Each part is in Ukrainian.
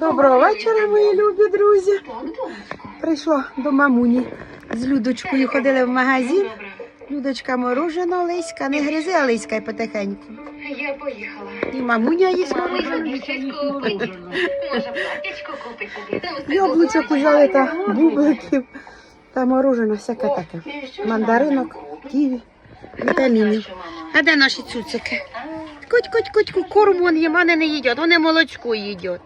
Доброго вечора, мої любі друзі. Прийшла до мамуні з Людочкою. Ходили в магазин. Людочка морожена Олеська, не гризи Олеська потихеньку. Я поїхала. І мамуня їсть морожене. Яблучок взяли та бубликів та морожена, всяке таке. Мандаринок, ківі, вітамінів. А де наші цуцики? Куть, куть, куть, куть, корм вон вони не їдять, вони молочко їдять.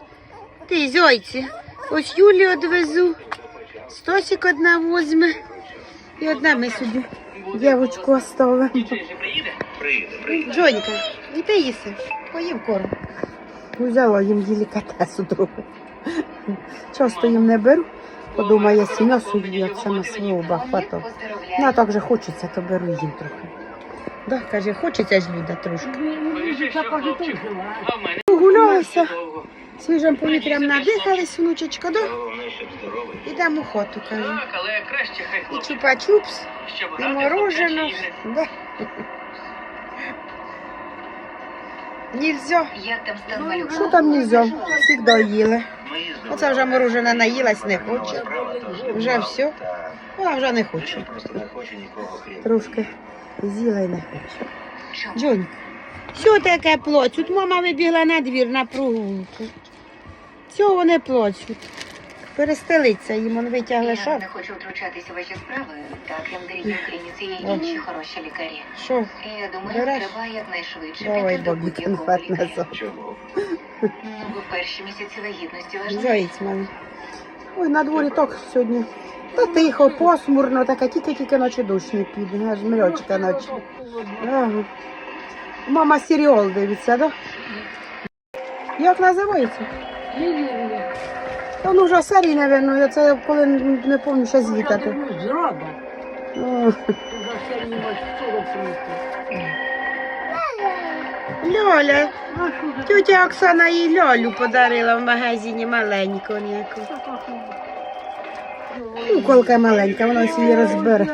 Ти, зойці, ось Юлі одвезу, Стосик одна возьме, і одна ми собі дівочку оставимо. Джонька, і ти їси, поїв корм. Взяла їм делікатесу трохи. Часто їм не беру, подумає, сім'ясу їдять, саме свого бахвато. Ну, а так же хочеться, то беру їм трохи. Да, каже, хочеться ж люда трошки. Гулялися, свіжим повітрям надихались, внучечка, да? Ідемо в хату, каже. Так, але краще хай І чупа-чупс, і морожено. Да. Нельзя. Що там нельзя? Всегда їли. Оце вже морожена наїлась, не хоче. Вже все. Вона вже не хоче. Хочу. Трошки з'їла і не хоче. Чому? Джонь, що таке? Тут мама вибігла на двір на прогулку. Чого вони плачуть? Перестелиться їм, он витягли Я не хочу втручатися в ваші справи, так як дорогі в клініці є інші хороші лікарі. Що? І я думаю, Береш? треба якнайшвидше Давай, піти до бабі, будь-якого конфет лікаря. назад. Чого? Ну, бо перші місяці вагітності важливі. Заєць мамі. Ой, на дворі так сьогодні. Та тихо, посмурно, таке, тільки-тільки ночі дощ не піде, аж мльочка ночі. Ага. Мама серіал дивиться, да? Як називається? Та ну вже серії, напевно, я це коли не пам'ятаю, ще злітати. О, Льоля, тетя Оксана їй Льолю подарила в магазині маленьку ніяку. Куколка маленька, вона її розбере.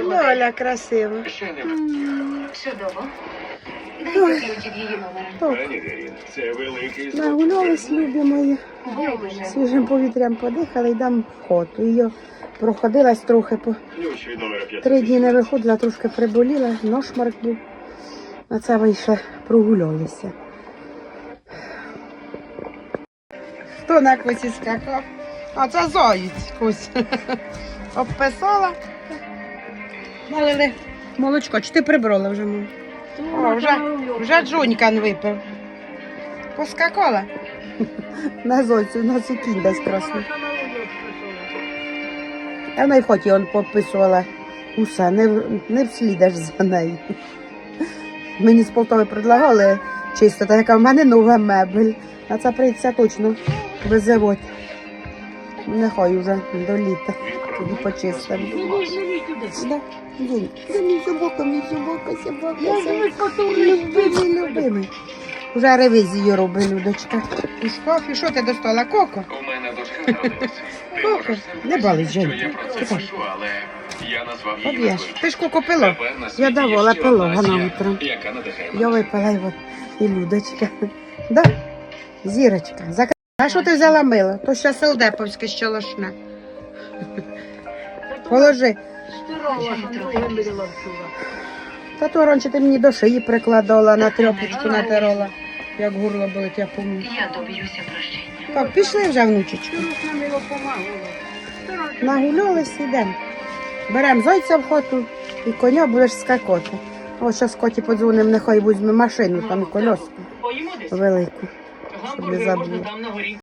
Льоля красива. Чудово. Нагулялись, любі мої. Свіжим повітрям подихали, йдемо в хату. Проходилась трохи по Ключ від номера 5. три дні не виходила, трошки приболіла, ношмарк був. На це вийшли, прогулялися. Хто на косі скакав? А це заєць кось. Обписала. Налили молочко. Чи ти прибрала вже мов? О, вже, вже Джонькан випив. Поскакала? На зоцю, на цю кінь десь А вона й в хоті он пописувала усе, не, не вслідиш за нею. Мені з Полтави предлагали чисто, та яка в мене нова мебель. А це прийдеться точно визивати. Нехай вже до літа. Тоді почистимо. Да, Дінь. Да, мій собака, мій собака, собака, собака. Любимий, любимий. Вже ревізію робить, Людочка. І шкаф, і що ти достала? Коко? У мене дочка. Ти Коко, можеш не балуй, що Женя. Я про це Тихо. пишу, але я назвав її Об'єш. Ти ж коко пила? Тепер на Я світі давала є ще пилу, одна вона Асія, утром. Яка надихає Я випила от і Людочка. Да? Зірочка. А що ти взяла мило? То ще селдеповське щолошне. Положи. Та то раніше ти мені до шиї прикладала, на тряпочку натирала. Як горло болить, я помню. Я доб'юся прощення. Так, пішли вже, внучечку. Нагулялись, йдемо. Беремо зайця в хату і коня будеш скакати. Ось зараз коті подзвонимо, нехай візьме машину, там колеску велику. Щоб не горі.